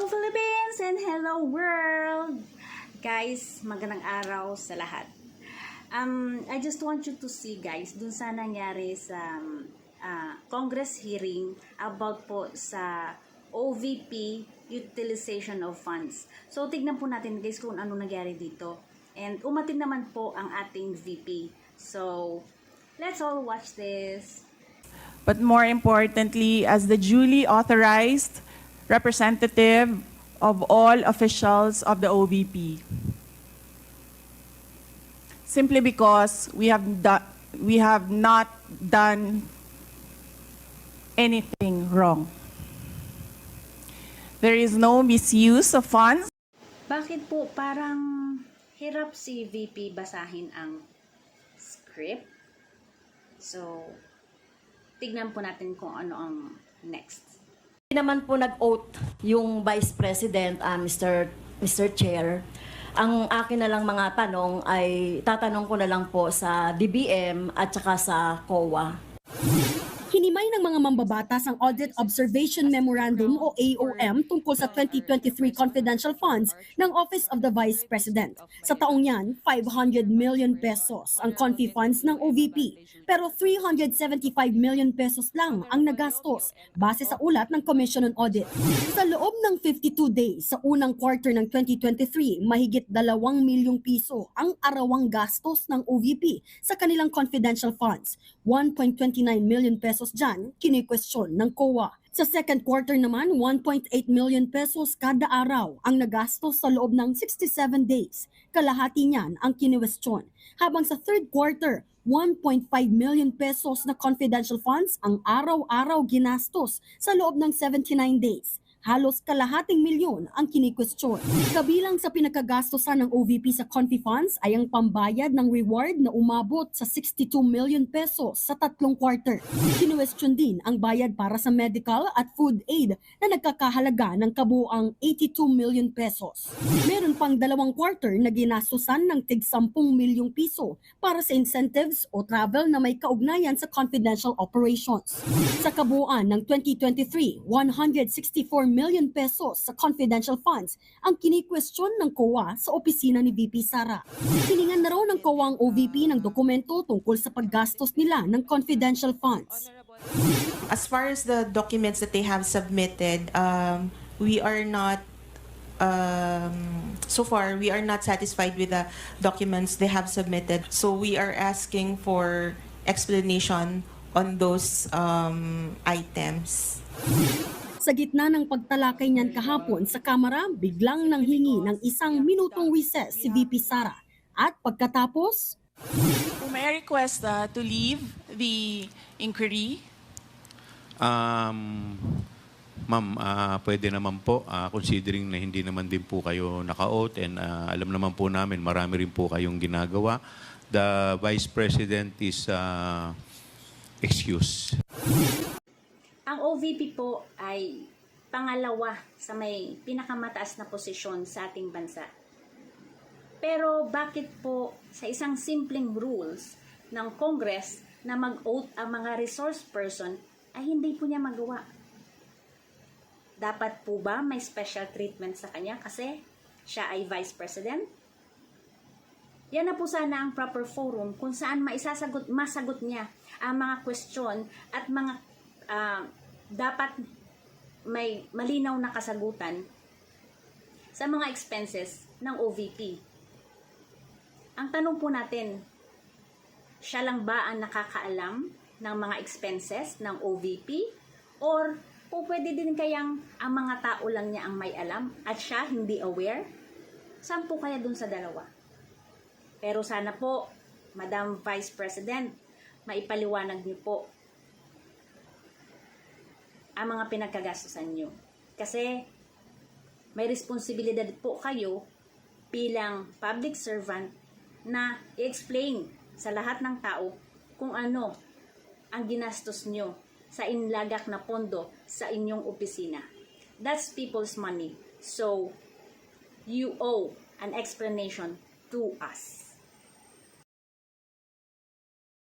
Hello Philippines and hello world! Guys, magandang araw sa lahat. Um, I just want you to see guys, dun sa nangyari sa um, ah, Congress hearing about po sa OVP utilization of funds. So tignan po natin guys kung ano nangyari dito. And umatin naman po ang ating VP. So let's all watch this. but more importantly, as the duly authorized representative of all officials of the OVP. Simply because we have, do- we have not done anything wrong. There is no misuse of funds. Bakit po parang hirap si VP basahin ang script? So, tignan po natin kung ano ang next. Naman po nag-oath yung Vice President, ah, Mr. Mr. Chair. Ang akin na lang mga tanong ay tatanong ko na lang po sa DBM at saka sa COA. Hinimay ng mga mambabatas ang Audit Observation Memorandum o AOM tungkol sa 2023 confidential funds ng Office of the Vice President. Sa taong yan, 500 million pesos ang confi funds ng OVP. Pero 375 million pesos lang ang nagastos base sa ulat ng Commission on Audit. Sa loob ng 52 days sa unang quarter ng 2023, mahigit 2 milyong piso ang arawang gastos ng OVP sa kanilang confidential funds. 1.29 million pesos dyan, kinikwestiyon ng COA. Sa second quarter naman, 1.8 million pesos kada araw ang nagastos sa loob ng 67 days. Kalahati niyan ang kinikwestiyon. Habang sa third quarter, 1.5 million pesos na confidential funds ang araw-araw ginastos sa loob ng 79 days halos kalahating milyon ang kinikwestiyon. Kabilang sa pinakagastosan ng OVP sa Confi Funds ay ang pambayad ng reward na umabot sa 62 million pesos sa tatlong quarter. Kinuwestiyon din ang bayad para sa medical at food aid na nagkakahalaga ng kabuang 82 million pesos. Meron pang dalawang quarter na ginastosan ng tig 10 milyong piso para sa incentives o travel na may kaugnayan sa confidential operations. Sa kabuuan ng 2023, 164 million pesos sa confidential funds ang kinikwestiyon ng COA sa opisina ni VP Sara. Hiningan na raw ng COA ang OVP ng dokumento tungkol sa paggastos nila ng confidential funds. as far as the documents that they have submitted, um, we are not. Um, so far, we are not satisfied with the documents they have submitted. So we are asking for explanation on those um, items. Sa gitna ng pagtalakay niyan kahapon sa Kamara, biglang nanghingi ng isang minutong recess si VP Sara. At pagkatapos, May I request uh, to leave the inquiry Um, ma'am, ah, pwede naman po, ah, considering na hindi naman din po kayo naka-oath and ah, alam naman po namin, marami rin po kayong ginagawa. The Vice President is uh, excused. Ang OVP po ay pangalawa sa may pinakamataas na posisyon sa ating bansa. Pero bakit po sa isang simpleng rules ng Congress na mag-oath ang mga resource person ay hindi po niya magawa? Dapat po ba may special treatment sa kanya kasi siya ay Vice President? Yan na po sana ang proper forum kung saan maisasagot, masagot niya ang mga question at mga ah, dapat may malinaw na kasagutan sa mga expenses ng OVP. Ang tanong po natin, siya lang ba ang nakakaalam ng mga expenses ng OVP? Or po pwede din kayang ang mga tao lang niya ang may alam at siya hindi aware? Saan po kaya dun sa dalawa? Pero sana po, Madam Vice President, maipaliwanag niyo po ang mga pinagkagastusan nyo. Kasi may responsibilidad po kayo bilang public servant na i-explain sa lahat ng tao kung ano ang ginastos nyo sa inlagak na pondo sa inyong opisina. That's people's money. So, you owe an explanation to us.